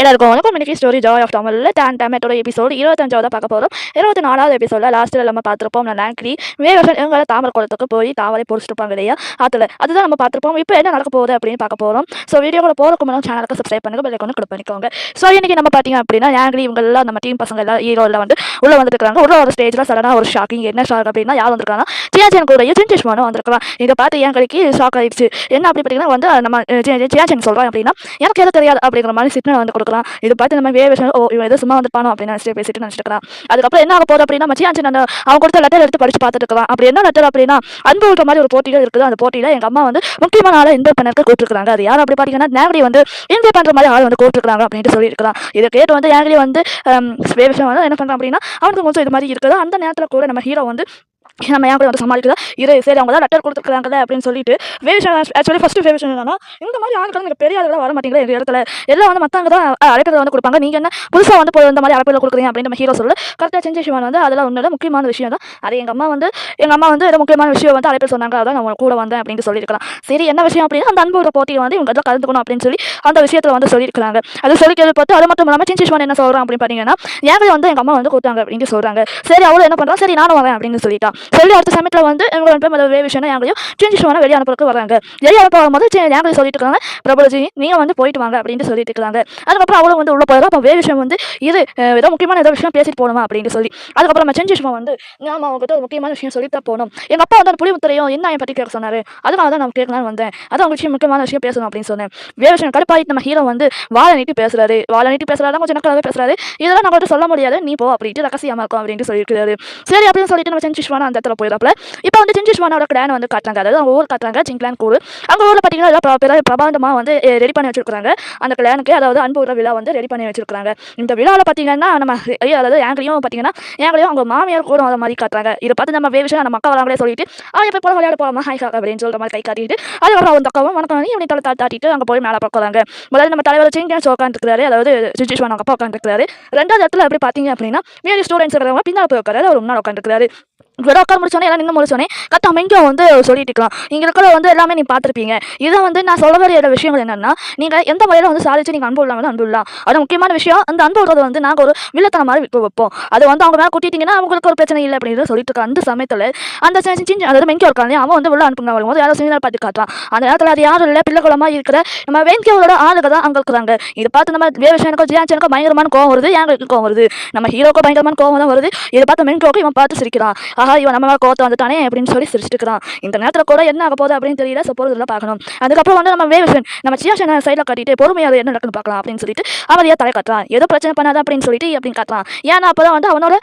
எல்லாருக்கும் வணக்கம் இன்னைக்கு ஸ்டோரி ஜாய் ஆஃப் தமிழில் டேன் டேமேட்டோட எபிசோடு இருபத்தஞ்சாவது பார்க்க போகிறோம் இருபத்தி நாலாவது எபிசோடில் லாஸ்ட்டில் நம்ம பார்த்துருப்போம் நான் லாங்க்ரி வேறு எங்களை தாமரை குளத்துக்கு போய் தாவரை பொறிச்சிருப்பாங்க இல்லையா? அதில் அதுதான் நம்ம பார்த்துருப்போம். இப்போ என்ன நடக்க போகுது அப்படின்னு பார்க்க போகிறோம் ஸோ வீடியோவில் போகிறக்கு முன்னாடி சேனலுக்கு சப்ஸ்கிரைப் பண்ணுங்க பெல் கொண்டு கிளிக் பண்ணிக்கோங்க. ஸோ இன்னைக்கு நம்ம பார்த்தீங்க அப்படின்னா லாங்க்ரி இவங்க எல்லாம் நம்ம டீம் பசங்க எல்லாம் ஹீரோவில் வந்து உள்ளே வந்துருக்காங்க. உள்ள ஒரு ஸ்டேஜில் சடனாக ஒரு ஷாக்கிங் என்ன ஷாக் அப்படின்னா யார் வந்திருக்காங்க சியாச்சன் கூட சின்டிஷ் வந்திருக்கலாம். இதை பார்த்து என் ஷாக் ஆயிடுச்சு. என்ன அப்படி பார்த்தீங்கன்னா வந்து நம்ம சியாச்சன் சொல்கிறோம் அப்படின்னா எனக்கு எது தெரியாது அப்படிங்கிற மாதிரி சிக்னல் வந்து இருக்கலாம் இது பார்த்து நம்ம வே விஷயம் ஓ இவன் எதோ சும்மா வந்து அப்படின்னு நினச்சிட்டு பேசிட்டு நினச்சிட்டு அதுக்கப்புறம் என்ன ஆக போகுது அப்படின்னா மச்சியாச்சு நான் அவன் கொடுத்த லெட்டர் எடுத்து படிச்சு பார்த்துட்டு இருக்கலாம். அப்படி என்ன லெட்டர் அப்படின்னா அன்பு விட்ட மாதிரி ஒரு போட்டியில் இருக்குது. அந்த போட்டியில் எங்கள் அம்மா வந்து முக்கியமான ஆளை இந்த பெண்ணுக்கு கூப்பிட்டுருக்காங்க அது யார் அப்படி பார்த்தீங்கன்னா நேரடி வந்து இன்வைட் பண்ணுற மாதிரி ஆள் வந்து கூப்பிட்டுருக்காங்க அப்படின்ட்டு சொல்லியிருக்கலாம். இதை கேட்டு வந்து நேகடி வந்து வே விஷயம் வந்து என்ன பண்ணுறான் அப்படின்னா அவனுக்கு கொஞ்சம் இது மாதிரி இருக்குது. அந்த நேரத்தில் கூட நம்ம ஹீரோ வந்து நம்ம ஏன் கூட வந்து சமாளிக்கலாம் இரு சரி அவங்க தான் லெட்டர் கொடுத்துருக்காங்கல்ல அப்படின்னு சொல்லிட்டு வேவிஷன் ஆக்சுவலி ஃபஸ்ட்டு வேவிஷன் என்னன்னா இந்த மாதிரி ஆண்கள் நீங்கள் பெரிய ஆளுகளாக வர மாட்டீங்களா இந்த இடத்துல. எல்லாம் வந்து மற்றவங்க தான் அழைக்கிறத வந்து கொடுப்பாங்க. நீங்கள் என்ன புதுசாக வந்து போய் இந்த மாதிரி அழைப்பில் கொடுக்குறீங்க அப்படின்னு நம்ம ஹீரோ சொல்லு கரெக்டாக செஞ்ச சிவன் வந்து அதெல்லாம் ஒன்றும் முக்கியமான விஷயம் தான். அது எங்கள் அம்மா வந்து எங்கள் அம்மா வந்து ஏதோ முக்கியமான விஷயம் வந்து அழைப்பில் சொன்னாங்க. அதான் நான் கூட வந்தேன் அப்படின்னு சொல்லியிருக்கலாம். சரி என்ன விஷயம் அப்படின்னா அந்த அன்போட போட்டியை வந்து இவங்க எல்லாம் கலந்துக்கணும் அப்படின்னு சொல்லி அந்த விஷயத்தில் வந்து சொல்லியிருக்காங்க அது சொல்லி கேள்விப்பட்டு அது மட்டும் இல்லாமல் சின்ன சிவன் என்ன சொல்கிறான் அப்படின்னு பார்த்தீங்கன்னா ஏன் வந்து எங்கள் அம்மா வந்து கொடுத்தாங்க அப்படின்னு சொல்கிறாங்க சரி அவ்வளோ என்ன பண்ணுறான் சரி நானும் வரேன் அப்படின்னு சொல்லிட்டான் சொல்லி அடுத்த சமயத்தில் வந்து எங்களை ரெண்டு பேரும் வே விஷயம் எங்களையும் சின்ன சிவனை வெளியே அனுப்புறதுக்கு வராங்க. வெளியே அனுப்ப வரும்போது எங்களை சொல்லிட்டு இருக்காங்க. பிரபலஜி நீங்கள் வந்து போயிட்டு வாங்க அப்படின்னு சொல்லிட்டு இருக்காங்க. அதுக்கப்புறம் அவளும் வந்து உள்ள போயிடும் அப்போ வே விஷயம் வந்து இது ஏதோ முக்கியமான ஏதோ விஷயம் பேசிட்டு போகணுமா அப்படின்னு சொல்லி. அதுக்கப்புறம் நம்ம செஞ்சு விஷயம் வந்து ஆமா அவங்ககிட்ட ஒரு முக்கியமான விஷயம் சொல்லிட்டு தான் போகணும். எங்கள் அப்பா வந்து அந்த புளிமுத்திரையும் என்ன என் பற்றி கேட்க சொன்னார்? அதனால தான் நான் கேட்கலான்னு வந்தேன். அதான் அவங்க விஷயம் முக்கியமான விஷயம் பேசணும் அப்படின்னு சொன்னேன். வே விஷயம் கடுப்பாயிட்டு நம்ம ஹீரோ வந்து வாழை நீட்டி பேசுறாரு. வாழை நீட்டி பேசுறாரு கொஞ்சம் நக்கலாகவே பேசுறாரு. இதெல்லாம் நம்மகிட்ட சொல்ல முடியாது. நீ போ அப்படின்ட்டு ரகசியமாக இருக்கும் அப்படின்ட்டு சொல்லியிருக்காரு சரி அப்படின்னு சொல்லிட்டு நம்ம செஞ்சிஷ்வானா அந்த இடத்துல போயிடப்பல இப்போ வந்து செஞ்சிஷ்வானோட கிளான் வந்து காட்டுறாங்க. அதாவது அவங்க ஊர் காட்டுறாங்க சிங்க்ளான் கூறு அங்கே ஊரில் பார்த்தீங்கன்னா எல்லாம் பிர- பிரபாண்டமாக வந்து ரெடி பண்ணி வச்சிருக்காங்க அந்த கிளானுக்கு அதாவது அன்பு விழா வந்து ரெடி பண்ணி வச்சிருக்காங்க இந்த விழாவில் பார்த்தீங்கன்னா நம்ம ஐயோ, அதாவது ஏங்களையும் பார்த்தீங்கன்னா ஏங்களையும் அவங்க மாமியார் கூட வர மாதிரி காட்டுறாங்க. இதை பார்த்து நம்ம விஷயம் நம்ம அக்கா வராங்களே சொல்லிட்டு அவன் எப்போ போல விளையாட போகலாமா ஹாய் அப்படின்னு சொல்கிற மாதிரி கை காட்டிட்டு அதுக்கப்புறம் அந்த அக்காவும் வணக்கம் இப்படி தலை தாட்டிட்டு அங்கே போய் மேலே பார்க்குறாங்க முதல்ல நம்ம தலைவர் சிங்கான் உட்காந்துருக்காரு அதாவது சுஜிஷ்வான் அவங்க அப்பா உட்காந்துருக்காரு ரெண்டாவது இடத்துல எப்படி பார்த்தீங்க அப்படின்னா வேறு ஸ்டூடெண்ட்ஸ் இருக்கிறவங்க பின்னால் போய் உட்காராரு அவர் முன்னாடி உட்காந்துருக்காரு வெறும் உட்கார முடிச்சோன்னே எல்லாம் நின்று முடிச்சோன்னே கத்த அமைங்க வந்து சொல்லிட்டு இருக்கலாம். இங்கே இருக்கிற வந்து எல்லாமே நீ பார்த்துருப்பீங்க. இதை வந்து நான் சொல்ல வேற விஷயங்கள் என்னென்னா நீங்கள் எந்த முறையில் வந்து சாதிச்சு நீங்கள் அன்பு இல்லாமல் அன்பு இல்லாம் அது முக்கியமான விஷயம். அந்த அன்பு விடுறது வந்து நாங்கள் ஒரு வில்லத்தன மாதிரி விட்டு வைப்போம். அது வந்து அவங்க மேலே கூட்டிட்டீங்கன்னா அவங்களுக்கு ஒரு பிரச்சனை இல்லை அப்படின்னு சொல்லிட்டு இருக்க அந்த சமயத்தில் அந்த சி- சின்ன அதாவது மெங்கே இருக்காங்க அவன் வந்து உள்ள அனுப்புங்க. வரும்போது யாரோ சின்ன பார்த்து காட்டுறான். அந்த நேரத்தில் அது யாரும் இல்லை. பிள்ளை குளமாக இருக்கிற நம்ம வெங்கியோட ஆளுக தான் அங்கே இருக்கிறாங்க. இதை பார்த்து நம்ம வேவசனுக்கும் ஜியாச்சனுக்கும் பயங்கரமான கோவம் வருது எங்களுக்கு கோவம் வருது? நம்ம ஹீரோக்கும் பயங்கரமான கோவம் தான் வருது. இதை பார்த்து மெங்கோக்கு இவன் பார்த்து சிரிக்கிறான். ஆஹா இவன் நம்ம மேலே கோவத்தை வந்துட்டானே அப்படின்னு சொல்லி சிரிச்சிட்டு இருக்கிறான் இந்த நேரத்தில் கூட என்ன ஆக போகுது அப்படின்னு தெரியல ஸோ பொறுதில் பார்க்கணும். அதுக்கப்புறம் வந்து நம்ம வேவிஷன் நம்ம சியாசனை சைடில் காட்டிட்டு பொறுமையாக என்ன நடக்குன்னு பார்க்கலாம் அப்படின்னு சொல்லிட்டு அவரையா தலை காட்டுறான். ஏதோ பிரச்சனை பண்ணாத அப்படின்னு சொல்லிட்டு அப்படின்னு காட்டுறான். ஏன்னா அப்போ தான் வந்து அவனோட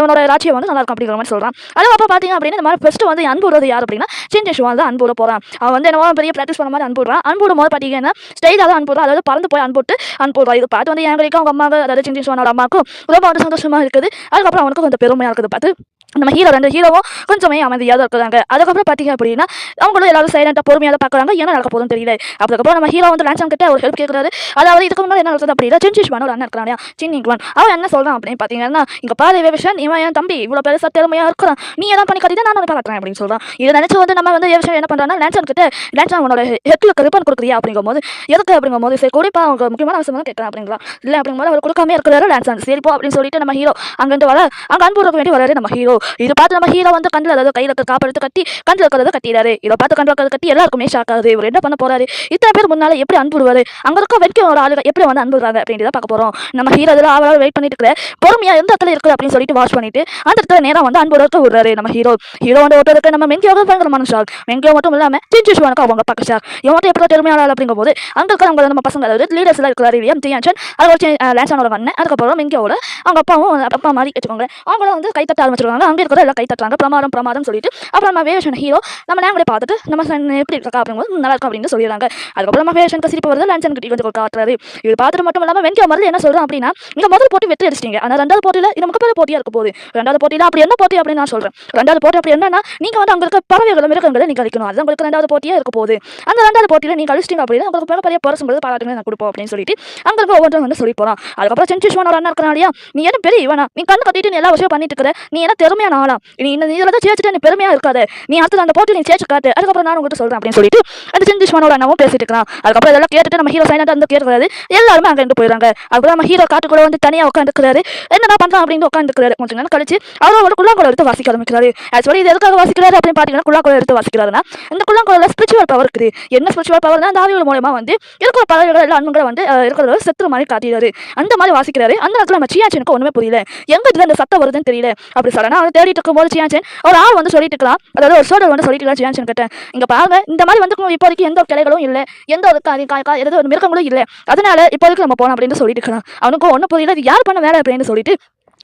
அவனோட ராட்சியம் வந்து நல்லா இருக்கும் அப்படிங்கிற மாதிரி சொல்கிறான் அதுக்கப்புறம் பார்த்தீங்க அப்படின்னா இந்த மாதிரி ஃபஸ்ட்டு வந்து அன்பு யார் அப்படின்னா சின்ன தான் அன்பு போகிறான் அவன் வந்து என்னவோ பெரிய ப்ராக்டிஸ் பண்ண மாதிரி அன்புடுறான் அன்புடும் போது பார்த்தீங்கன்னா ஸ்டைலாக தான் அன்புறான் அதாவது பறந்து போய் அன்புட்டு அன்பு இது பார்த்து வந்து எங்களுக்கு அவங்க அம்மாவுக்கு அதாவது சின்ன சிவானோட அம்மாவுக்கும் ரொம்ப வந்து சந்தோஷமாக இருக்குது. அதுக்கப்புறம் அவனுக்கு கொஞ்சம் பெருமையாக இருக்குது. பார்த்து நம்ம ஹீரோ ரெண்டு ஹீரோவும் கொஞ்சமே அமைதியாக தான் இருக்கிறாங்க. அதுக்கப்புறம் பார்த்தீங்க அப்படின்னா அவங்களும் எல்லாரும் சைலண்டாக பொறுமையாக பார்க்குறாங்க. என்ன நடக்க போதும் தெரியல. அதுக்கப்புறம் நம்ம ஹீரோ வந்து லான்சம் கிட்ட ஒரு ஹெல்ப் கேட்குறாரு அதாவது இதுக்கு முன்னாடி என்ன நடக்குது அப்படின்னா சின்சிஷ்வான் ஒரு அண்ணன் இருக்கிறான் சின்னிக்குவான் அவன் என்ன சொல்கிறான் அப்படின்னு பார்த்தீங்கன்னா இங்கே பாரு விஷயம் இவன் என் தம்பி இவ்வளோ பெருசாக திறமையாக இருக்கிறான். நீ என்ன பண்ணி கட்டி நான் வந்து பார்க்குறேன் அப்படின்னு சொல்கிறான் இதை நினச்சி வந்து நம்ம வந்து விஷயம் என்ன பண்ணுறான்னா லான்சன் கிட்ட லான்சன் உன்னோட ஹெட்டில் ரிப்பன் கொடுக்குறியா அப்படிங்கும்போது எதுக்கு அப்படிங்கும்போது சரி குறிப்பாக அவங்க முக்கியமான அவசியம் தான் கேட்குறேன் அப்படிங்களா இல்லை அப்படிங்கும்போது அவர் கொடுக்காம இருக்கிறாரு லான்சன் சரிப்போ அப்படின்னு சொல்லிட்டு நம்ம ஹீரோ அங்கேருந்து வர அங்கே அன்பு வேண்டி வராரு நம்ம ஹீரோ இது பார்த்து நம்ம ஹீரோ வந்து கண்ணில் அதாவது கையில் இருக்கிற காப்பெடுத்து கட்டி கண்ணில் இருக்கிறத கட்டிடாரு. இதை பார்த்து கண்ணில் இருக்கிறத கட்டி எல்லாருக்குமே ஷாக் ஆகுது. இவர் என்ன பண்ண போறாரு? இத்தனை பேர் முன்னால எப்படி அன்புடுவாரு அங்க இருக்க வரைக்கும் ஒரு ஆளுக எப்படி வந்து அன்புறாங்க அப்படின்றத பார்க்க போறோம். நம்ம ஹீரோ இதில் அவரால் வெயிட் பண்ணிட்டு இருக்கிற பொறுமையா எந்த இடத்துல இருக்குது அப்படின்னு சொல்லிட்டு வாஷ் பண்ணிட்டு அந்த இடத்துல நேரம் வந்து அன்பு விடுறாரு நம்ம ஹீரோ ஹீரோ வந்து ஒருத்தருக்கு நம்ம மெங்கியோக பயங்கரமான ஷாக் மெங்கியோ மட்டும் இல்லாம சின்சுவானுக்கு அவங்க பக்க ஷாக் இவன் மட்டும் எப்படி திறமையான ஆள் அப்படிங்கும் போது அங்க இருக்கிறவங்க நம்ம பசங்க அதாவது லீடர்ஸ் எல்லாம் இருக்கிறாரு இல்லையா ஜியான்சன் அதுக்கப்புறம் ஒரு லேன்சானோட அண்ணன் அதுக்கப்புறம் மெங்கியோட அவங்க அப்பாவும் அப்பா மாதிரி வச்சுக்கோங்க அவங்களும் வந்து கை தட்ட ஆரம்பிச்சிருக்காங்க அங்கே இருக்கிறத எல்லாம் கை தட்டுறாங்க பிரமாதம் பிரமாதம் சொல்லிட்டு அப்புறம் நம்ம வேஷன் ஹீரோ நம்ம நாங்களே பார்த்துட்டு நம்ம எப்படி இருக்கா அப்படிங்கும்போது நல்லா இருக்கும் அப்படின்னு சொல்லிடுறாங்க அதுக்கப்புறம் நம்ம வேஷனுக்கு சிரிப்பு வருது லஞ்சன் கிட்ட கொஞ்சம் காட்டுறாரு இது பார்த்துட்டு மட்டும் இல்லாமல் வெங்கிய மருந்து என்ன சொல்றேன் அப்படின்னா இந்த முதல் போட்டி வெற்றி அடிச்சிட்டீங்க ஆனால் ரெண்டாவது போட்டியில் இது நமக்கு பெரிய போட்டியாக இருக்க போகுது ரெண்டாவது போட்டியில் அப்படி என்ன போட்டி அப்படின்னு நான் சொல்றேன் ரெண்டாவது போட்டி அப்படி என்னன்னா நீங்க வந்து அங்க பறவைகளும் பறவைகளை மிருகங்களை நீங்க அழிக்கணும் அது உங்களுக்கு ரெண்டாவது போட்டியாக இருக்க போகுது அந்த ரெண்டாவது போட்டியில் நீங்கள் அழிச்சிட்டிங்க அப்படின்னா உங்களுக்கு பெரிய பெரிய பரிசு பாராட்டுங்க நான் கொடுப்போம் அப்படின்னு சொல்லிட்டு அங்க இருக்க ஒவ்வொன்றும் வந்து சொல்லி போறான் அதுக்கப்புறம் சென்சிஷ்வான் ஒரு அண்ணன் இருக்கிறான் இல்லையா நீ என்ன பெரிய இவனா நீ கண்ணு கட்டிட்டு நீ எல்லா விஷயம் பண்ணிட்டு இருக்கிற நீ என்ன திறமை பெருமையான ஆளா. நீ இந்த இதில் தான் ஜெயிச்சுட்டு நீ பெருமையாக இருக்காது. நீ அடுத்தது அந்த போட்டி நீ ஜெயிச்சு காட்டு. அதுக்கப்புறம் நான் உங்கள்கிட்ட சொல்கிறேன் அப்படின்னு சொல்லிட்டு அந்த சிந்திஷ்மனோட அண்ணாவும் பேசிட்டு இருக்கலாம் அதுக்கப்புறம் இதெல்லாம் கேட்டுட்டு நம்ம ஹீரோ சைலண்டாக வந்து கேட்கறாரு எல்லாருமே அங்கே இருந்து போயிடுறாங்க. அதுக்கப்புறம் நம்ம ஹீரோ காட்டுக்குள்ள வந்து தனியாக உட்காந்துக்கிறாரு என்னடா பண்ணுறான் அப்படின்னு உட்காந்துக்கிறாரு கொஞ்சம் நேரம் கழிச்சு அவரோட குள்ளாங்குளம் எடுத்து வாசிக்க ஆரம்பிக்கிறாரு. ஆக்சுவலி இது எதுக்காக வாசிக்கிறாரு அப்படின்னு பார்த்தீங்கன்னா குள்ளாங்குளம் எடுத்து வாசிக்கிறாருன்னா இந்த குள்ளாங்குளம் ஸ்பிரிச்சுவல் பவர் இருக்குது. என்ன ஸ்பிரிச்சுவல் பவர்னா அந்த ஆவிகள் மூலமா வந்து இருக்கிற பறவைகள் எல்லாம் அன்புகளை வந்து அஹ், இருக்கிறத செத்துற மாதிரி காட்டிடுறாரு. அந்த மாதிரி வாசிக்கிறாரு. அந்த நேரத்தில் நம்ம சியாச்சனுக்கு ஒன்றுமே புரியல. எங்க இதுல இந்த சத்தம் வருதுன்னு தெரியல. அப்படி சடனாக தேடிட்டு இருக்கும்போது சியான்சன் ஒரு ஆள் வந்து சொல்லிட்டு இருக்கலாம் அதாவது ஒரு சோழர் வந்து சொல்லிட்டு இருக்கலாம் சியான்சன் கிட்ட? இங்க பாருங்க இந்த மாதிரி வந்து இப்போதைக்கு எந்த ஒரு கிளைகளும் இல்லை. எந்த ஒரு கா- எந்த ஒரு மிருகங்களும் இல்லை. அதனால இப்போதைக்கு நம்ம போகலாம் அப்படின்னு சொல்லிட்டு இருக்கலாம் அவனுக்கும் ஒன்றும் புரியல இது யார் பண்ண வேலை அப்படின்னு சொல்லிட்டு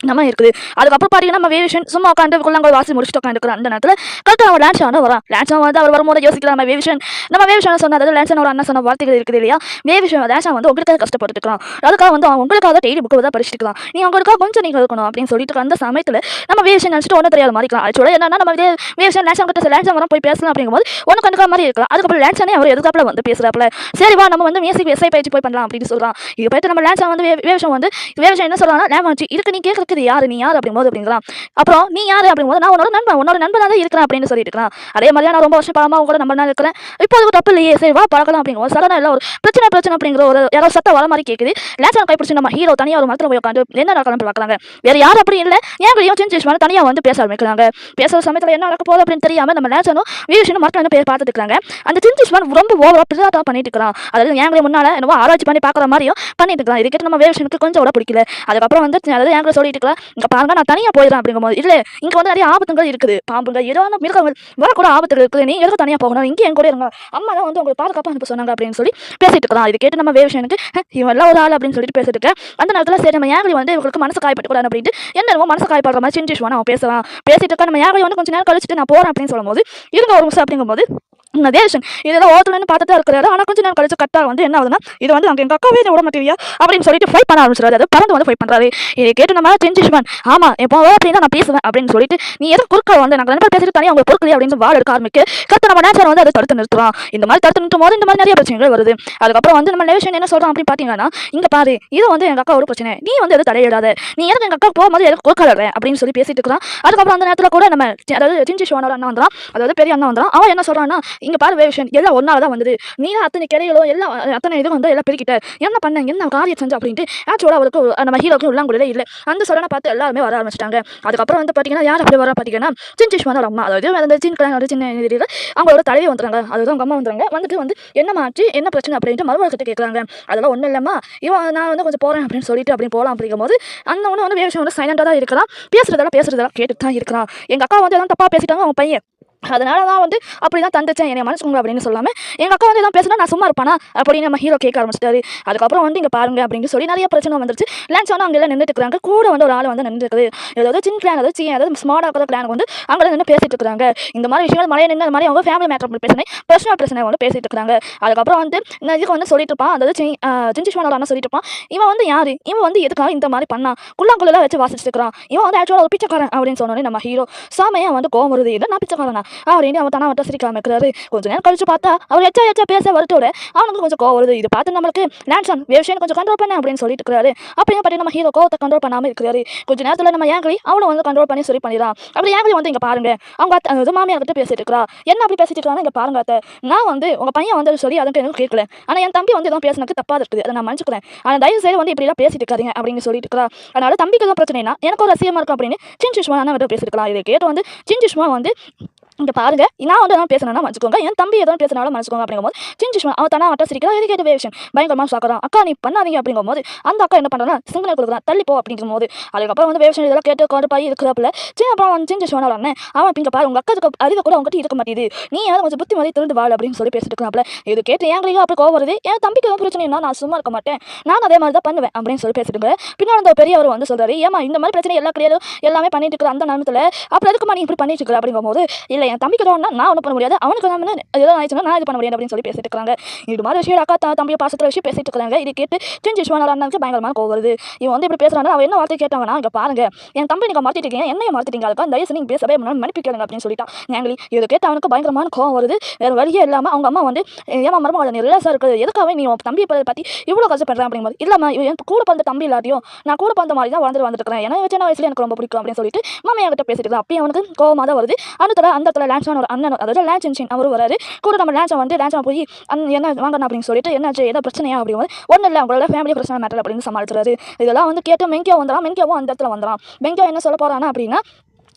நம்ம இருக்குது. அதுக்கப்புறம் பார்த்தீங்கன்னா நம்ம வேவிஷன் சும்மா உட்காந்து குள்ளங்கள் வாசி முடிச்சுட்டு உட்காந்துருக்கிற அந்த நேரத்தில் கரெக்டாக அவர் லேன்ஸ் ஆனால் வரான். லேன்ஸ் வந்து அவர் வரும்போது யோசிக்கலாம் நம்ம வேவிஷன் நம்ம வேவிஷன் சொன்ன அதாவது லேன்ஸ் ஒரு அண்ணன் சொன்ன வார்த்தைகள் இருக்குது இல்லையா? வேவிஷன் லேன்ஸ் வந்து உங்களுக்காக கஷ்டப்பட்டுக்கலாம் அதுக்காக வந்து அவன் உங்களுக்காக டெய்லி புக்கு தான் படிச்சுக்கலாம் நீ உங்களுக்காக கொஞ்சம் நீங்கள் இருக்கணும் அப்படின்னு சொல்லிட்டு இருக்க அந்த சமயத்தில் நம்ம வேவிஷன் நினச்சிட்டு ஒன்றும் தெரியாத மாதிரி இருக்கலாம். ஆக்சுவலாக என்னன்னா நம்ம வேவிஷன் லேன்ஸ் கிட்ட லேன்ஸ் வரும் போய் பேசலாம் அப்படிங்கும்போது ஒன்று கண்டுக்கிற மாதிரி இருக்கலாம். அதுக்கப்புறம் லேன்ஸானே அவர் எதுக்காப்பில் வந்து பேசுறாப்புல. சரி வா நம்ம வந்து மியூசிக் விவசாய பயிற்சி போய் பண்ணலாம் அப்படின்னு சொல்லலாம் இது போயிட்டு நம்ம லேன்ஸாக வந்து வேவிஷன் வந்து வேவிஷன் என்ன சொல்லலாம் லேம் வச்சு இதுக்கு நீ கேட்கறது யாரு? நீ யார் அப்படிங்கும்போது அப்படிங்களா அப்புறம் நீ யார் அப்படிங்கும்போது நான் உன்னோட நண்பன் உன்னோட நண்பனாக தான் இருக்கிறேன் அப்படின்னு சொல்லிட்டு இருக்கான் அதே மாதிரியா நான் ரொம்ப வருஷம் பழமா உங்களோட நம்பர் இருக்கிறேன். இப்போ அதுக்கு தப்பு இல்லையே. சரி வா பழக்கலாம் அப்படிங்கும்போது சடனாக இல்லை ஒரு பிரச்சனை பிரச்சனை அப்படிங்கிற ஒரு யாரோ சத்த வர மாதிரி கேட்குது லேன்ஸான கைப்பிடிச்சு நம்ம ஹீரோ தனியாக ஒரு மரத்தில் போய் உட்காந்து என்ன நடக்கலாம் பார்க்கலாங்க வேற யார் அப்படி இல்லை. ஏன் வெளியும் செஞ்சு மாதிரி தனியாக வந்து பேச ஆரம்பிக்கிறாங்க? பேசுற சமயத்தில் என்ன நடக்க போகுது அப்படின்னு தெரியாம நம்ம லேசனும் வீஷனும் மரத்தில் வந்து பேர் பார்த்துட்டு இருக்காங்க. அந்த சிந்திஷ்மான் ரொம்ப ஓவராக பிரிதாட்டாக பண்ணிட்டு இருக்கிறான் அதாவது ஏங்களை முன்னால என்னவோ ஆராய்ச்சி பண்ணி பார்க்குற மாதிரியும் பண்ணிட்டு இருக்கலாம் இது கேட்டு நம்ம வேவிஷனுக்கு கொஞ்சம் கூட பிடிக்கல. அதுக்கப்புறம் வந்து அதாவது ஏங்களை சொல்லிட்டு இருக்கலாம் இங்க பாருங்க நான் தனியா போயிடுறேன் அப்படிங்கும்போது இல்ல இங்க வந்து நிறைய ஆபத்துங்கள் இருக்குது. பாம்புங்க ஏதோ ஒன்று மிருகங்கள் வரக்கூட ஆபத்துகள் இருக்குது. நீ எதுக்கு தனியா போகணும்? இங்கே என் கூட இருங்க. அம்மா தான் வந்து உங்களுக்கு பாதுகாப்பா அனுப்ப சொன்னாங்க அப்படின்னு சொல்லி பேசிட்டு இருக்கலாம். இது கேட்டு நம்ம வேஷம் எனக்கு இவன் எல்லாம் ஒரு ஆள் அப்படின்னு சொல்லிட்டு பேசிட்டு இருக்கேன். அந்த நேரத்தில் சரி நம்ம ஏங்களை வந்து இவங்களுக்கு மனசு காயப்பட்டு கூடாது அப்படின்ட்டு என்னமோ மனசு காயப்படுற மாதிரி சிந்திஷ்வான் அவன் பேசலாம். பேசிட்டு இருக்கா நம்ம ஏங்களை வந்து கொஞ்சம் நேரம் கழிச்சிட்டு நான் போறேன் அப்படின்னு சொல்லும்போது இருங்க ஒரு நிமிஷம் அப்படிங்கும்போது இந்த தேசன் இதெல்லாம் ஓட்டுலன்னு பார்த்துட்டு இருக்கிறாரு. ஆனால் கொஞ்சம் நேரம் கழிச்சு கரெக்டாக வந்து என்ன ஆகுதுன்னா இது வந்து அங்கே எங்கள் அக்காவே விட மாட்டேவியா? அப்படின்னு சொல்லிட்டு ஃபைட் பண்ண ஆரம்பிச்சிடாரு அது பறந்து வந்து ஃபைட் பண்ணுறாரு இதை கேட்டு நம்ம செஞ்சிஷ்மன் ஆமாம் எப்போ அப்படின்னா நான் பேசுவேன் அப்படின்னு சொல்லிட்டு நீ எதுவும் குறுக்க வந்து நாங்கள் ரெண்டு பேர் பேசிட்டு தனியாக அவங்க பொருட்களே அப்படின்னு வாள் எடுக்க ஆரம்பிக்க கரெக்டாக நம்ம நேச்சர் வந்து அதை தடுத்து நிறுத்துறோம் இந்த மாதிரி தடுத்து நிறுத்தும் போது இந்த மாதிரி நிறைய பிரச்சனைகள் வருது. அதுக்கப்புறம் வந்து நம்ம நேஷன் என்ன சொல்கிறோம் அப்படின்னு பார்த்தீங்கன்னா இங்கே பாரு இது வந்து எங்கள் அக்கா ஒரு பிரச்சனை. நீ வந்து எதுவும் தடையிடாத. நீ எனக்கு எங்கள் அக்கா போகும்போது எதுக்கு குறுக்காடுற அப்படின்னு சொல்லி பேசிட்டு இருக்கிறான். அதுக்கப்புறம் அந்த நேரத்தில் கூட நம்ம அதாவது அதாவது சிஞ்சிஷ்வானோட அண்ணா வந்துடும் அதாவது பெரிய அண்ணா வந்துடும் அவன் என்ன சொல்கிறான்னா இங்கே பாரு வேஷன் எல்லாம் ஒன்றால தான் வந்தது. நீ அத்தனை கிளைகளும் எல்லாம் அத்தனை இதுவும் வந்து எல்லாம் பெருக்கிட்ட. என்ன பண்ண என்ன காரியம் செஞ்ச அப்படின்ட்டு ஆக்சுவலாக அவருக்கு அந்த நம்ம ஹீரோக்கு உள்ளாங்குள்ளே இல்லை. அந்த சொல்லனை பார்த்து எல்லாருமே வர ஆரம்பிச்சிட்டாங்க. அதுக்கப்புறம் வந்து பார்த்தீங்கன்னா யார் அப்படி வர பார்த்தீங்கன்னா சிஞ்சிஷ்வானோட அம்மா. அதாவது அந்த சின் கிளானோட சின்ன இதுல அவங்களோட தலைவி வந்துறாங்க அதுதான் அவங்க அம்மா வந்துறாங்க வந்துட்டு வந்து என்ன மாற்றி என்ன பிரச்சனை? அப்படின்ட்டு மறுபடியும் கேட்குறாங்க அதெல்லாம் ஒன்றும் இல்லைம்மா. இவன் நான் வந்து கொஞ்சம் போகிறேன் அப்படின்னு சொல்லிட்டு அப்படி போகலாம் அப்படிங்கும் போது அந்த ஒன்று வந்து வேஷம் வந்து சைலண்டாக தான் இருக்கிறான் பேசுறதெல்லாம் பேசுறதெல்லாம் கேட்டுட்டு தான் இருக்கிறான் எங்கள் அக்கா வந்து எல்லாம் தப்பாக பேசிட்டாங்க அவன் பையன். அதனால தான் வந்து அப்படி தான் தந்துச்சேன் என்னை மனசுங்க அப்படின்னு சொல்லாமல் எங்கள் அக்கா வந்து எதாவது பேசினா நான் சும்மா இருப்பானா? அப்படின்னு நம்ம ஹீரோ கேட்க ஆரம்பிச்சிட்டாரு. அதுக்கப்புறம் வந்து இங்கே பாருங்க அப்படின்னு சொல்லி நிறைய பிரச்சனை வந்துருச்சு. லேன்ஸ் வந்து அங்கே எல்லாம் நின்றுட்டு இருக்காங்க கூட வந்து ஒரு ஆள் வந்து நின்றுருக்குது ஏதாவது சின்ன கிளான் அதாவது சின்ன அதாவது ஸ்மார்ட் ஆக்கிற கிளான் வந்து அங்கே நின்று பேசிட்டு இருக்காங்க இந்த மாதிரி விஷயங்கள் மழையை நின்று அந்த மாதிரி அவங்க ஃபேமிலி மேட்டர் பிரச்சனை பர்சனல் பிரச்சனை வந்து பேசிட்டு இருக்காங்க அதுக்கப்புறம் வந்து நான் இதுக்கு வந்து சொல்லிட்டு இருப்பான். அதாவது சிஞ்சிஷ்மானோட அண்ணன் சொல்லிட்டு இருப்பான். இவன் வந்து யாரு? இவன் வந்து எதுக்காக இந்த மாதிரி பண்ணான் குள்ளாங்குள்ளெல்லாம் வச்சு வாசிச்சுட்டு இருக்கிறான். இவன் வந்து ஆக்சுவலாக ஒரு பிச்சைக்காரன் அப்படின்னு சொன்னோன்னே நம்ம ஹீரோ சாமையா வந்து கோவம் வருது. இல்லை நான் பிச்சைக்காரனா? அப்படின்னு அவன் தானே வட்ட சிரிக்காம இருக்கிறாரு கொஞ்ச நேரம் கழிச்சு பார்த்தா அவர் எச்சா எச்சா பேச வரட்டோட அவனுக்கு கொஞ்சம் கோவம் வருது. இது பார்த்து நம்மளுக்கு லேன்சன் வேஷன் கொஞ்சம் கண்ட்ரோல் பண்ண அப்படின்னு சொல்லிட்டு இருக்கிறாரு. அப்படியே பார்த்து நம்ம ஹீரோ கோவத்தை கண்ட்ரோல் பண்ணாமல் இருக்கிறாரு. கொஞ்ச நேரத்தில் நம்ம ஏங்கலி அவனை வந்து கண்ட்ரோல் பண்ணி சரி பண்ணிடுறான் அப்படி ஏங்கலி வந்து இங்க பாருங்க. அவங்க அத்தை- அது மாமியார் கிட்ட பேசிட்டு இருக்கிறா என்ன அப்படி பேசிட்டு இருக்கிறான்னு இங்கே பாருங்க அத்தை. நான் வந்து உங்க பையன் வந்து சொல்லி அதுக்கு எனக்கு கேட்கல. ஆனா என் தம்பி வந்து எதுவும் பேசினது தப்பா இருக்குது. அதை நான் மன்னிச்சுக்கிறேன். ஆனா தயவு செய்து வந்து இப்படி எல்லாம் பேசிட்டு இருக்காருங்க அப்படின்னு சொல்லிட்டு இருக்கிறா அதனால தம்பிக்கு எதுவும் பிரச்சனைனா எனக்கு ஒரு ரசியமா இருக்கும் அப்படின்னு சின்சுஷ்மா வந்து பேசிருக்கலாம் இதை கேட்டு வந்து சின்சுஷ்மா வந்து இங்கே பாருங்க. நான் வந்து எதாவது பேசணும்னா மன்னிச்சுக்கோங்க. என் தம்பி எதாவது பேசினாலும் மன்னிச்சுக்கோங்க அப்படிங்கும்போது சின்சுஷ்மா அவன் தானே அவட்ட சிரிக்கிறா இது கேட்டு விஷயம் பயங்கரமாக சாக்கிறான் அக்கா நீ பண்ணாதீங்க. அப்படிங்கும்போது அந்த அக்கா என்ன பண்ணுறா சிங்கிள் கொடுக்குறான் தள்ளிப்போ அப்படிங்கும் அப்படிங்கும்போது அதுக்கப்புறம் வந்து வேஷன் இதெல்லாம் கேட்டு கொண்டு போய் இருக்கிறப்பல சின்ன அப்புறம் வந்து சின்சுஷ்மான அண்ணன். அவன் இங்க பாரு உங்கள் அக்காவுக்கு அறிவு கூட உங்ககிட்ட இருக்க மாட்டேது நீ ஏதாவது கொஞ்சம் புத்தி மாதிரி திருந்து வாழ் அப்படின்னு சொல்லி பேசிட்டு இருக்கிறாப்ல இது கேட்டு ஏங்களுக்கு அப்படி கோவம் வருது? என் தம்பிக்கு எதுவும் பிரச்சனைனா நான் சும்மா இருக்க மாட்டேன். நான் அதே மாதிரி தான் பண்ணுவேன். அப்படின்னு சொல்லி பேசிட்டு பின்னால் அந்த பெரியவர் வந்து சொல்கிறாரு ஏமா இந்த மாதிரி பிரச்சனை எல்லா கிடையாது எல்லாமே பண்ணிட்டு இருக்கிற அந்த நேரத்தில் அப்புறம் எதுக்குமா நீ இப்படி பண்ணிட்டு இருக்கிற? அப்படிங்கும்போது இல்லை என் தம்பிக்கு ஏதோ நான் ஒன்றும் பண்ண முடியாது. அவனுக்கு தான் வந்து ஏதாவது ஆயிடுச்சுன்னா நான் இது பண்ண முடியாது அப்படின்னு சொல்லி பேசிட்டு இருக்காங்க. இது மாதிரி விஷயம் அக்கா த- தம்பியை பாசத்தில் விஷயம் பேசிட்டு இருக்காங்க. இது கேட்டு சின்ன விஸ்வநாத அண்ணனுக்கு பயங்கரமான கோவம் வருது. இவன் வந்து இப்படி பேசுறாங்க அவன் என்ன வார்த்தை கேட்டாங்கன்னா இங்கே பாருங்க என் தம்பி நீங்க இருக்கீங்க என்னைய மாற்றிட்டீங்க அதுக்கா தயவு நீங்க பேசவே முன்னாடி மன்னிப்பு கேளுங்க அப்படின்னு சொல்லிட்டான். ஏங்களி இதை கேட்டு அவனுக்கு பயங்கரமான கோவம் வருது. வேற வழியே இல்லாமல் அவங்க அம்மா வந்து ஏமா மருமகள் நீ ரிலாக்ஸா இருக்குது. எதுக்காக நீ உன் தம்பியை பத்தி- இவ்வளோ இவ்வளவு கஷ்டப்படுறேன் அப்படிங்கும்போது இல்லாமல் என் கூட பிறந்த தம்பி இல்லாட்டியும் நான் கூட பிறந்த மாதிரி தான் வளர்ந்துட்டு வந்துருக்கேன் ஏன்னா சின்ன வயசுல எனக்கு ரொம்ப பிடிக்கும் அப்படின்னு சொல்லிட்டு மாமா என்கிட்ட பேசிட்டு அப்பயும் அவனுக்கு கோவமாக தான் வருது. அடுத்த அந்த இடத்துல லான்ச்சான ஒரு அண்ணன் அதாவது லான்ச் இன்சின் அவர் வராரு. கூட நம்ம லான்ச்சை வந்து லான்ச்சா போய் அந் என்ன வாங்கணும் அப்படின்னு சொல்லிட்டு என்னாச்சு? ஏதோ பிரச்சனையா? அப்படிங்கும்போது ஒன்றும் இல்லை அவங்களோட ஃபேமிலி பிரச்சனை மேட்டர் அப்படின்னு சமாளிச்சுறாரு இதெல்லாம் வந்து கேட்டு மெங்கியா வந்துடலாம் மெங்கியாவும் அந்த இடத்துல வந்துடலாம் மெங்கியா என்ன சொல்ல போறானா அப்படின்னா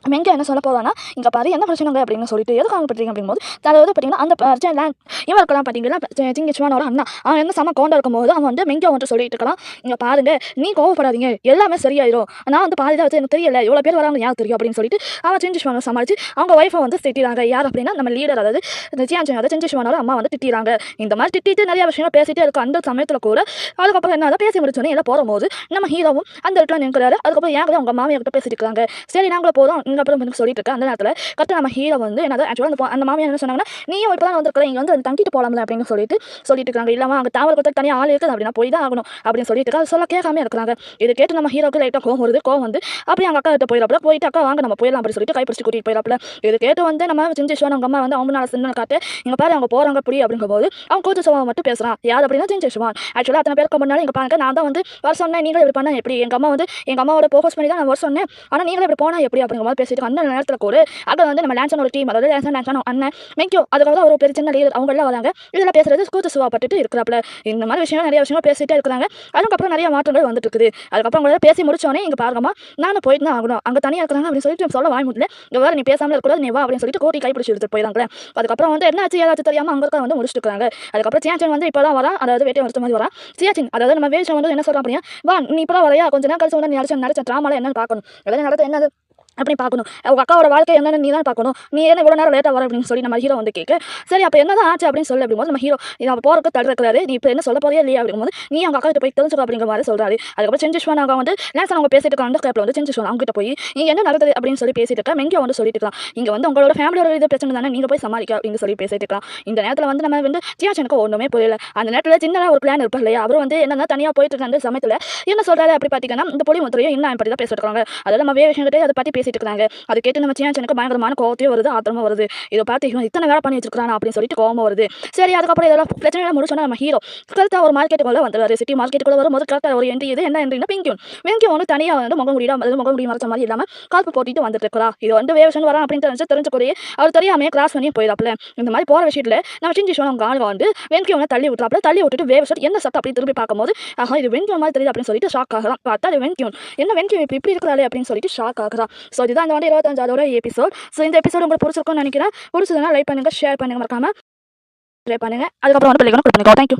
மெங்க என்ன சொல்ல போறானா இங்கே பாரு என்ன பிரச்சனைங்க அப்படின்னு சொல்லிட்டு எதுக்காக பண்றீங்க அப்படிங்கும்போது அதாவது பார்த்தீங்கன்னா அந்த பிரச்சனை லேண்ட் இவன் இருக்கலாம் பார்த்தீங்களா? திங்கிச்சுவானோட அண்ணா. அவன் என்ன செம கோண்ட இருக்கும்போது அவன் வந்து மெங்க வந்துட்டு சொல்லிட்டு இருக்கலாம். இங்கே பாருங்க நீ கோவப்படாதீங்க எல்லாமே சரியாயிரும். நான் வந்து பாதி தான் எனக்கு தெரியல இவ்வளோ பேர் வராங்க யாருக்கு தெரியும் அப்படின்னு சொல்லிட்டு அவன் செஞ்சுஷ்வானை சமாளிச்சு அவங்க ஒய்ஃபை வந்து திட்டிறாங்க. யார் அப்படின்னா நம்ம லீடர் அதாவது இந்த அதாவது அதை செஞ்சுஷ்வானோட அம்மா வந்து திட்டிறாங்க. இந்த மாதிரி திட்டிட்டு நிறைய விஷயம் பேசிட்டே இருக்கு அந்த சமயத்தில் கூட அதுக்கப்புறம் என்ன அதை பேசி முடிச்சோன்னே எல்லாம் போகும்போது நம்ம ஹீரோவும் அந்த இடத்துல நிற்கிறாரு அதுக்கப்புறம் ஏன் அவங்க மாமியார்கிட்ட பேசிட்டு இருக்காங்க. சரி நாங்களும் போதும் இங்கே அப்புறம் எனக்கு சொல்லிட்டு இருக்கேன் அந்த நேரத்தில் கரெக்டாக நம்ம ஹீரோ வந்து என்னது ஆக்சுவலாக அந்த அந்த மாமியார் என்ன சொன்னாங்கன்னா நீயும் இப்போ தான் வந்திருக்கிற இங்கே வந்து தங்கிட்டு போகலாம்ல அப்படின்னு சொல்லிட்டு சொல்லிட்டு இருக்காங்க இல்லாமல் அங்கே தாவல் கொடுத்து தனியாக ஆள் இருக்குது அப்படின்னா போய் தான் ஆகணும் அப்படின்னு சொல்லிட்டு அது சொல்ல கேட்காம இருக்கிறாங்க. இது கேட்டு நம்ம ஹீரோக்கு லைட்டாக கோவம் வருது. கோவம் வந்து அப்படியே அவங்க அக்கா கிட்ட போயிடப்பல போயிட்டு அக்கா வாங்க நம்ம போயிடலாம் அப்படின்னு சொல்லிட்டு கைப்பிடிச்சு கூட்டிட்டு போயிடப்பல இது கேட்டு வந்து நம்ம செஞ்சேஸ்வரன் அவங்க அம்மா வந்து அவங்க நாள் சின்ன காட்டு இங்கே பாரு அவங்க போகிறாங்க புடி அப்படிங்கும்போது அவன் கூத்து சோவா மட்டும் பேசுறான். யார் அப்படின்னா செஞ்சேஸ்வரன் ஆக்சுவலாக அத்தனை பேருக்கு முன்னாடி இங்கே பாருங்க நான் தான் வந்து வர சொன்னேன் நீங்களும் இப்படி பண்ண எப்படி? எங்கள் அம்மா வந்து எங்கள் அம்மாவோட ஃபோக்கஸ் பண்ணி தான் நான் வர சொன்னேன். ஆனால் நீங்களும் இப்படி போனால் எப்படி? அப்படிங்கும்போது பேசிட்டு அந்த நேரத்தில் கூட அதை வந்து நம்ம லான்சன் ஒரு டீம் அதாவது லான்சன் லான்சன் அண்ணன் மெங்கியோ அதுக்காக தான் ஒரு பெரிய சின்ன லீடர் அவங்க எல்லாம் வராங்க. இதெல்லாம் பேசுறது கூத்து சுவா பட்டுட்டு இந்த மாதிரி விஷயம் நிறைய விஷயம் பேசிட்டே இருக்கிறாங்க. அதுக்கப்புறம் நிறைய மாற்றங்கள் வந்துட்டு இருக்குது. அதுக்கப்புறம் உங்களோட பேசி முடிச்சோடனே இங்கே பாருங்கம்மா நானும் போயிட்டு தான் ஆகணும். அங்கே தனியாக இருக்கிறாங்க அப்படின்னு சொல்லிட்டு சொல்ல வாய் முடியல இங்கே வேறு நீ பேசாமல் இருக்கக்கூடாது நீ வா அப்படின்னு சொல்லிட்டு கோட்டி கைப்பிடிச்சு எடுத்துட்டு போயிடாங்களே அதுக்கப்புறம் வந்து என்ன ஆச்சு ஏதாச்சும் தெரியாமல் அங்கே இருக்க வந்து முடிச்சுட்டு இருக்காங்க. அதுக்கப்புறம் சியாச்சின் வந்து இப்போ தான் வரான். அதாவது வேட்டை வருத்த மாதிரி வரான். சியாச்சின் அதாவது நம்ம வேஷம் வந்து என்ன சொல்றோம் அப்படின்னா வா நீ இப்போ வரையா? கொஞ்ச நேரம் கழிச்சு வந்து நீ நடிச்ச நடிச்ச ட்ராமாவில் என்னன்னு பார்க்கணும். அதாவது நடத்த என்னது? அப்படி பார்க்கணும். உங்கள் அக்காவோட வாழ்க்கை என்னன்னு நீ தான் பார்க்கணும். நீ என்ன இவ்வளோ நேரம் லேட்டாக வர அப்படின்னு சொல்லி நம்ம ஹீரோ வந்து கேட்க சரி அப்போ என்ன ஆச்சு அப்படின்னு சொல்லி அப்படிங்கும்போது நம்ம ஹீரோ நம்ம போறதுக்கு தடுக்கிறாரு. நீ இப்போ என்ன சொல்ல போறியா இல்லையா அப்படிங்கும்போது நீ அவங்க அக்கா கிட்ட போய் தெரிஞ்சுக்கோ அப்படிங்கிற மாதிரி சொல்கிறாரு அதுக்கப்புறம் செஞ்சுஷ்வான் அவங்க வந்து லேசன் அவங்க பேசிட்டு இருக்காங்க. கேப்பில் வந்து செஞ்சுஷ்வான் அவங்க கிட்ட போய் நீ என்ன நடக்குது? அப்படின்னு சொல்லி பேசிட்டு இருக்கா. மெங்கே வந்து சொல்லிட்டு இருக்கலாம் இங்கே வந்து உங்களோட ஃபேமிலியோட இது பிரச்சனை தானே நீங்க போய் சமாளிக்க அப்படின்னு சொல்லி பேசிட்டு இருக்கலாம் இந்த நேரத்தில் வந்து நம்ம வந்து ஜியாச்சனுக்கு ஒன்றுமே புரியல. அந்த நேரத்தில் சின்னதாக ஒரு பிளான் இருப்பார் இல்லையா? அவர் வந்து என்னன்னா தனியாக போயிட்டு இருக்க அந்த சமயத்தில் என்ன சொல்றாரு அப்படி பார்த்தீங்கன்னா இந்த பொலி முத்திரையும் என்ன பற்றி தான் பேசிட்டு இருக்காங்க. அதாவது நம்ம விஷயம் விஷயங்கிட்டே அதை பற்றி பேசிட்டு இருக்காங்க அது கேட்டு நம்ம சியாச்சனுக்கு பயங்கரமான கோவத்தையும் வருது ஆத்திரமும் வருது. இதை பார்த்து இவன் இத்தனை வேலை பண்ணி வச்சிருக்கான் அப்படின்னு சொல்லிட்டு கோவம் வருது. சரி அதுக்கப்புறம் இதெல்லாம் பிரச்சனை முடிச்சோன்னா நம்ம ஹீரோ கரெக்டாக ஒரு மார்க்கெட்டுக்குள்ள வந்துடுவாரு சிட்டி மார்க்கெட்டுக்குள்ள வரும்போது கரெக்டாக ஒரு என்ட்ரி இது என்ன என்ட்ரினா பிங்கியூன் பிங்கியும் வந்து தனியாக வந்து முகம் முடியாம அதாவது முகம் முடியும் மறைச்ச மாதிரி இல்லாமல் காப்பு போட்டிட்டு வந்துட்டு இருக்கிறா இது வந்து வேவசன் வரா அப்படின்னு தெரிஞ்சு தெரிஞ்ச அவர் தெரியாமே கிராஸ் பண்ணி போயிடாப்ல இந்த மாதிரி போகிற விஷயத்தில் நம்ம சிஞ்சி சோழம் அவங்க வந்து வெங்கியம் தள்ளி விட்டுறாப்ல தள்ளி விட்டுட்டு வேவசன் என்ன சத்தம் அப்படி திரும்பி பார்க்கும்போது ஆஹா இது வெங்கியம் மாதிரி தெரியுது அப்படின்னு சொல்லிட்டு ஷாக் ஆகிறான். பார்த்தா அது வெங்கியம் என்ன வெங்கியம் இப்படி இருக்கிறாளே அப்படின்னு சொல்லிட்டு ஷாக் ஆகிறான் ஸோ இதுதான் இந்த வந்து இருபத்தஞ்சாவதோட எபிசோட் ஸோ இந்த எபிசோட் உங்களுக்கு பிடிச்சிருக்கும்னு நினைக்கிறேன். பிடிச்சதுன்னா லைக் பண்ணுங்க ஷேர் பண்ணுங்க மறக்காமல் ட்ரை பண்ணுங்க. அதுக்கப்புறம் வந்து பிள்ளைகளும் கிளிக் தேங்க்யூ